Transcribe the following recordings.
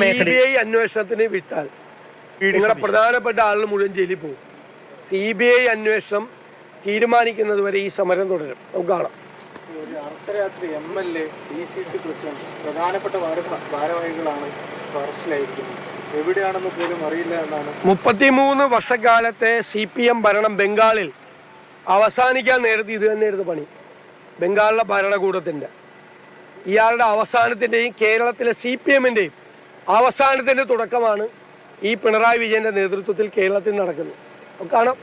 C B I അന്വേഷണത്തിന് വിട്ടാൽ നിങ്ങളുടെ പ്രധാനപ്പെട്ട ആളുകൾ മുഴുവൻ ജയിലിൽ പോകും. സി ബി ഐ അന്വേഷണം തീരുമാനിക്കുന്നത് വരെ ഈ സമരം തുടരും. നമുക്ക് കാണാം. ഒരു അർദ്ധരാത്രി M L A D C C president പ്രധാനപ്പെട്ട ഭാര- ഭാരവാഹികളാണ് അറസ്റ്റിലായിരിക്കുന്നത് എവിടെയാണെന്ന് പോലും അറിയില്ല എന്നാണ് മുപ്പത്തിമൂന്ന് വർഷക്കാലത്തെ സി പി എം ഭരണം ബംഗാളിൽ അവസാനിക്കാൻ നേരത്തെ ഇത് തന്നെയായിരുന്നു പണി. ബംഗാളിലെ ഭരണകൂടത്തിന്റെ. ഇയാളുടെ അവസാനത്തിന്റെയും കേരളത്തിലെ സി പി എമ്മിന്റെയും അവസാനത്തിന്റെ തുടക്കമാണ് ഈ പിണറായി വിജയന്റെ നേതൃത്വത്തിൽ കേരളത്തിൽ നടക്കുന്നത്. കാരണം കാണാം.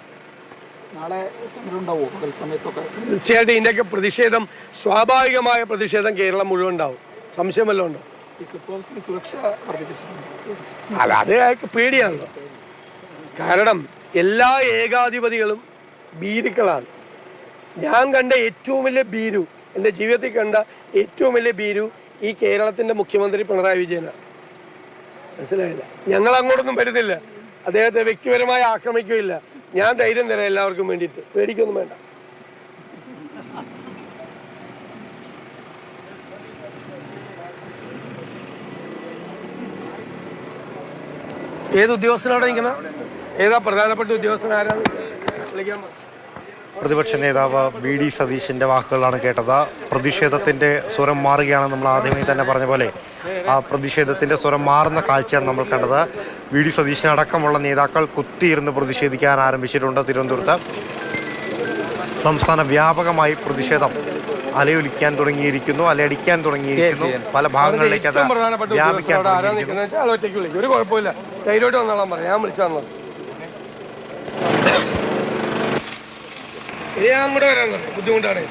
നാളെ സമരം ഉണ്ടാവുമോ? പകൽ സമയത്തൊക്കെ. തീർച്ചയായിട്ടും ഇതിന്റെയൊക്കെ പ്രതിഷേധം സ്വാഭാവികമായ പ്രതിഷേധം കേരളം മുഴുവൻ ഉണ്ടാവും. സംശയമല്ലോ ഉണ്ടോ? സുരക്ഷ അല്ല അത് അയാൾക്ക് പേടിയാണല്ലോ കാരണം എല്ലാ ഏകാധിപതികളും ഭീരുക്കളാണ്. ഞാൻ കണ്ട ഏറ്റവും വലിയ ഭീരു എന്റെ ജീവിതത്തിൽ കണ്ട ഏറ്റവും വലിയ ഭീരു ഈ കേരളത്തിന്റെ മുഖ്യമന്ത്രി പിണറായി വിജയനാണ്. മനസ്സിലായില്ല. ഞങ്ങൾ അങ്ങോട്ടൊന്നും വരുന്നില്ല. അദ്ദേഹത്തെ വ്യക്തിപരമായി ആക്രമിക്കുകയില്ല. ഞാൻ ധൈര്യം തരാം എല്ലാവർക്കും വേണ്ടിയിട്ട്. പേടിക്കൊന്നും വേണ്ട. ഏത് ഉദ്യോഗസ്ഥനാണ് നിൽക്കുന്നത്? ഏതാ പ്രധാനപ്പെട്ട ഉദ്യോഗസ്ഥൻ ആരാണ്? വിളിക്കാൻ. പ്രതിപക്ഷ നേതാവ് വി ഡി സതീഷിന്റെ വാക്കുകളാണ് കേട്ടത്. പ്രതിഷേധത്തിന്റെ സ്വരം മാറുകയാണ് നമ്മൾ ആദ്യമേ തന്നെ പറഞ്ഞ പോലെ ആ പ്രതിഷേധത്തിന്റെ സ്വരം മാറുന്ന കാഴ്ചയാണ് നമ്മൾ കണ്ടത്. വി ഡി സതീഷിനടക്കമുള്ള നേതാക്കൾ കുത്തിയിരുന്ന് പ്രതിഷേധിക്കാൻ ആരംഭിച്ചിട്ടുണ്ട് തിരുവനന്തപുരത്ത്. സംസ്ഥാന വ്യാപകമായി പ്രതിഷേധം അലയൊലിക്കാൻ തുടങ്ങിയിരിക്കുന്നു. അലയടിക്കാൻ തുടങ്ങിയിരിക്കുന്നു. പല ഭാഗങ്ങളിലേക്ക് അത് വ്യാപിക്കാൻ ഒരു കുഴപ്പമില്ല. ധൈര്യമായിട്ട് വന്നോളാൻ പറയാം. ഞാൻ വിളിച്ചു ഇനി ഞാൻ കൂടെ വരാൻ ബുദ്ധിമുട്ടാണ്.